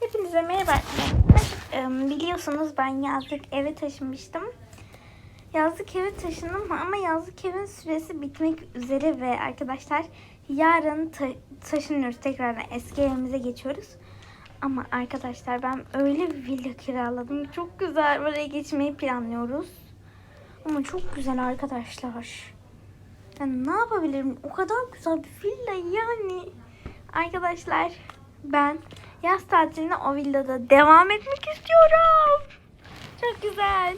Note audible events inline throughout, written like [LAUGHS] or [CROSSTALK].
Hepinize merhaba arkadaşlar. Biliyorsunuz ben yazlık eve taşınmıştım. Yazlık eve taşındım ama yazlık evin süresi bitmek üzere ve arkadaşlar yarın ta- taşınıyoruz. Tekrardan eski evimize geçiyoruz. Ama arkadaşlar ben öyle bir villa kiraladım. Çok güzel. Oraya geçmeyi planlıyoruz. Ama çok güzel arkadaşlar. Yani ne yapabilirim? O kadar güzel bir villa yani. Arkadaşlar ben yaz tatiline o villada devam etmek istiyorum. Çok güzel.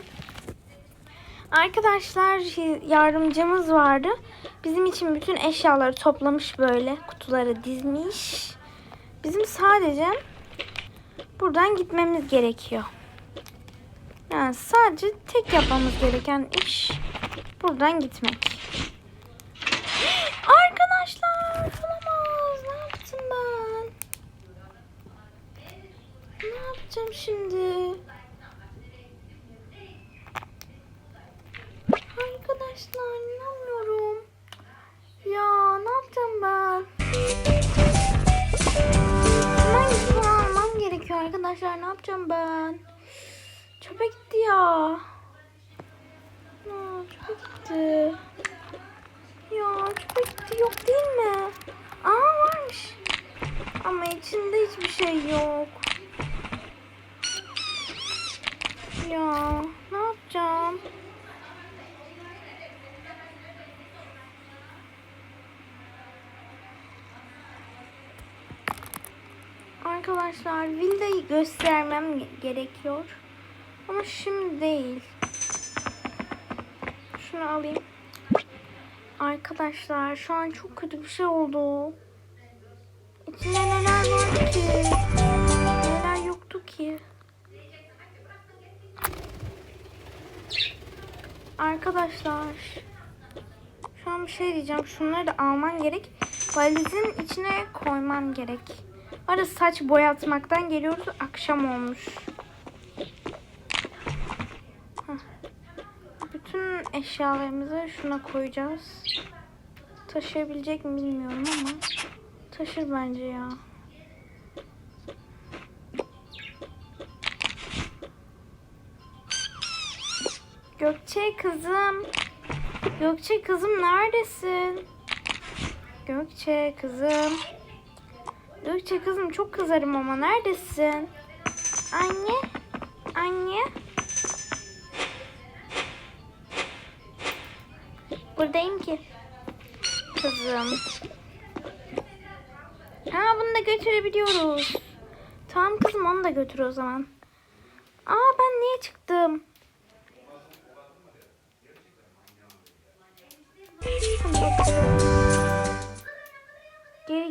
Arkadaşlar şey, yardımcımız vardı. Bizim için bütün eşyaları toplamış böyle kutulara dizmiş. Bizim sadece buradan gitmemiz gerekiyor. Yani sadece tek yapmamız gereken iş buradan gitmek. Arkadaşlar. Ne yapacağım ben? Çöpe gitti ya. Aa, çöpe gitti. Ya çöpe gitti yok değil mi? Aa varmış. Ama içinde hiçbir şey yok. Ya ne yapacağım? Arkadaşlar villayı göstermem ge- gerekiyor. Ama şimdi değil. Şunu alayım. Arkadaşlar şu an çok kötü bir şey oldu. İçinde neler vardı ki? Neler yoktu ki? Arkadaşlar şu an bir şey diyeceğim. Şunları da alman gerek. Valizin içine koyman gerek. Arada saç boyatmaktan geliyoruz. Akşam olmuş. Bütün eşyalarımızı şuna koyacağız. Taşıyabilecek mi bilmiyorum ama taşır bence ya. Gökçe kızım. Gökçe kızım neredesin? Gökçe kızım. Gökçe kızım çok kızarım ama neredesin? Anne. Anne. Buradayım ki. Kızım. Ha bunu da götürebiliyoruz. Tamam kızım onu da götür o zaman. Aa ben niye çıktım?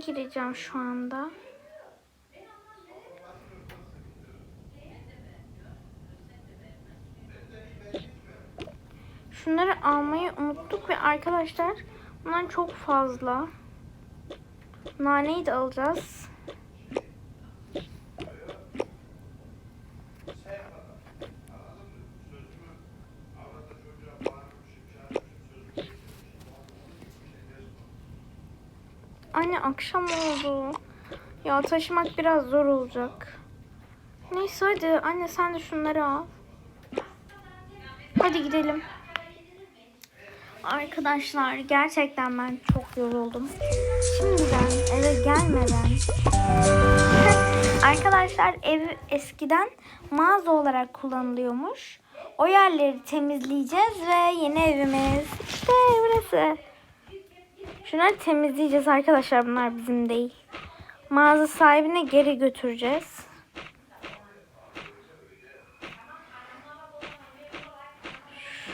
Gireceğim şu anda. Şunları almayı unuttuk ve arkadaşlar bunlar çok fazla. Naneyi de alacağız. Anne akşam oldu. Ya taşımak biraz zor olacak. Neyse hadi anne sen de şunları al. Hadi gidelim. Arkadaşlar gerçekten ben çok yoruldum. Şimdiden eve gelmeden [LAUGHS] Arkadaşlar ev eskiden mağaza olarak kullanılıyormuş. O yerleri temizleyeceğiz ve yeni evimiz işte burası. Şunları temizleyeceğiz arkadaşlar. Bunlar bizim değil. Mağaza sahibine geri götüreceğiz.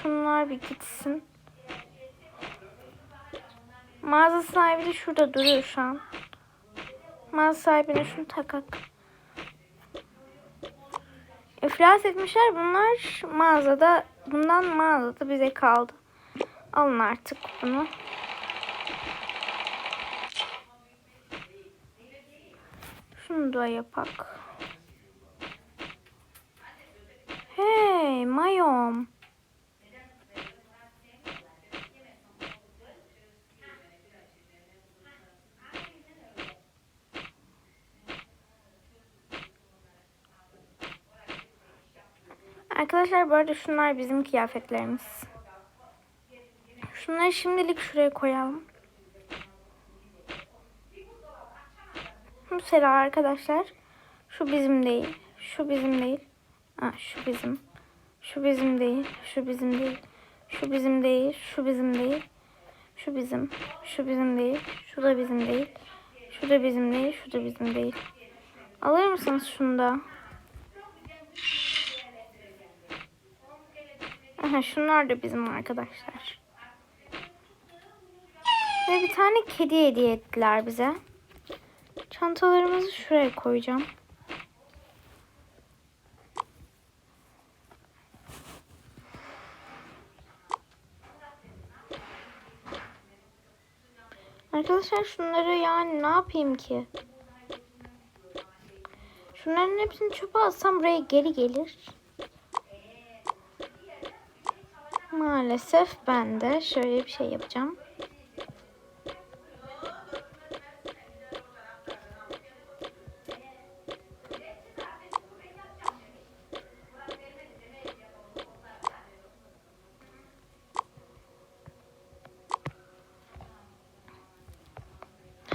Şunlar bir gitsin. Mağaza sahibi de şurada duruyor şu an. Mağaza sahibine şunu takak. İflas etmişler. Bunlar mağazada. Bundan mağazada bize kaldı. Alın artık bunu. Şunu da yapak. Hey mayom. Arkadaşlar bu arada şunlar bizim kıyafetlerimiz. Şunları şimdilik şuraya koyalım. Mesela arkadaşlar şu bizim değil. Şu bizim değil. Ha, şu bizim. Şu bizim değil. Şu bizim değil. Şu bizim değil. Şu bizim değil. Şu bizim. Şu bizim değil. Şu da bizim değil. Şu da bizim değil. Şu da bizim değil. Alır mısınız şunu da? Aha, şunlar da bizim arkadaşlar. Ve bir tane kedi hediye ettiler bize. Çantalarımızı şuraya koyacağım. Arkadaşlar şunları yani ne yapayım ki? Şunların hepsini çöpe atsam buraya geri gelir. Maalesef ben de şöyle bir şey yapacağım.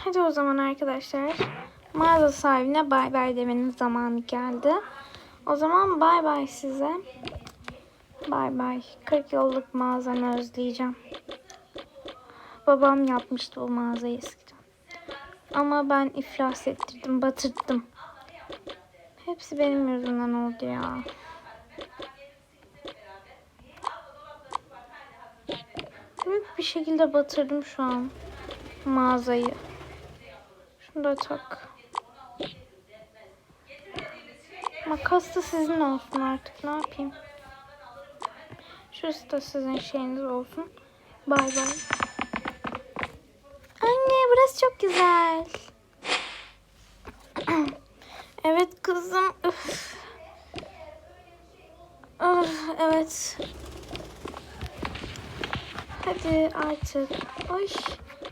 Hadi o zaman arkadaşlar mağaza sahibine bay bay demenin zamanı geldi. O zaman bay bay size. Bay bay. 40 yıllık mağazanı özleyeceğim. Babam yapmıştı o mağazayı eskiden. Ama ben iflas ettirdim, batırdım. Hepsi benim yüzümden oldu ya. Büyük bir şekilde batırdım şu an mağazayı. Şunu da tak. Makas da sizin olsun artık. Ne yapayım? Şurası da sizin şeyiniz olsun. Bay bay. Anne burası çok güzel. [CLEARS THROAT] evet kızım. Üf. Üf, evet. Hadi artık. Oy.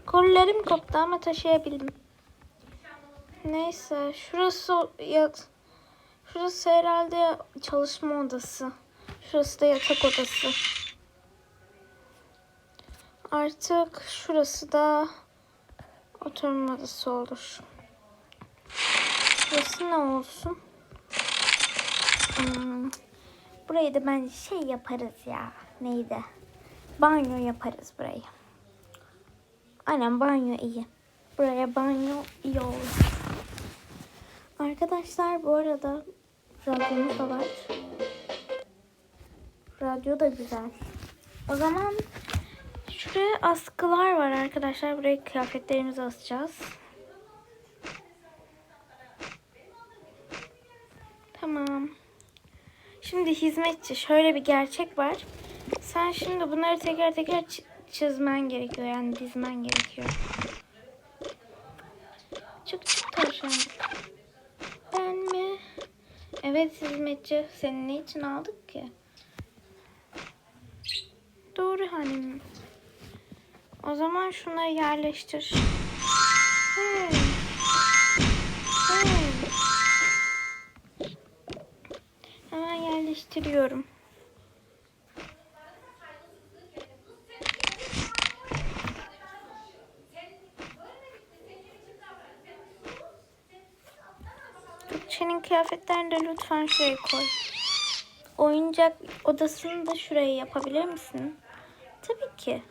Kollarım koptu ama taşıyabildim. Neyse. Şurası yat. Şurası herhalde çalışma odası. Şurası da yatak odası. Artık şurası da oturma odası olur. Şurası ne olsun? Hmm. Burayı da ben şey yaparız ya. Neydi? Banyo yaparız burayı. Aynen banyo iyi. Buraya banyo iyi olur. Arkadaşlar bu arada radyomuz da var. Radyo da güzel. O zaman şuraya askılar var arkadaşlar. Buraya kıyafetlerimizi asacağız. Tamam. Şimdi hizmetçi şöyle bir gerçek var. Sen şimdi bunları teker teker çi- çizmen gerekiyor. Yani dizmen gerekiyor. Çık çık tavşan. Evet hizmetçi. Seni ne için aldık ki? Doğru hanım. O zaman şunları yerleştir. Hey. Hey. Hemen yerleştiriyorum. Kıyafetlerini de lütfen şuraya koy. Oyuncak odasını da şuraya yapabilir misin? Tabii ki.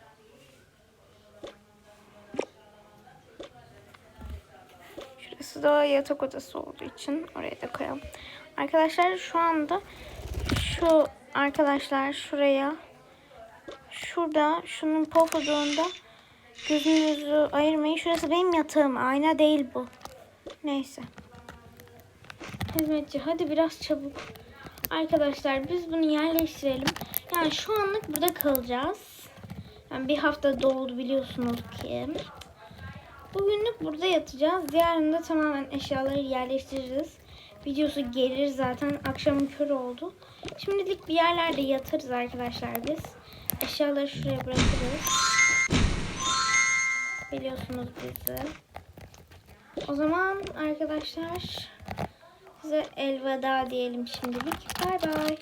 Şurası da yatak odası olduğu için oraya da koyalım. Arkadaşlar şu anda şu arkadaşlar şuraya şurada şunun popoduğunda gözünüzü ayırmayın. Şurası benim yatağım. Ayna değil bu. Neyse. Hizmetçi hadi biraz çabuk. Arkadaşlar biz bunu yerleştirelim. Yani şu anlık burada kalacağız. Yani bir hafta doldu biliyorsunuz ki. Bugünlük burada yatacağız. Yarın da tamamen eşyaları yerleştiririz. Videosu gelir zaten. Akşamın körü oldu. Şimdilik bir yerlerde yatarız arkadaşlar biz. Eşyaları şuraya bırakırız. Biliyorsunuz bizi. O zaman arkadaşlar size elveda diyelim şimdilik. Bay bay.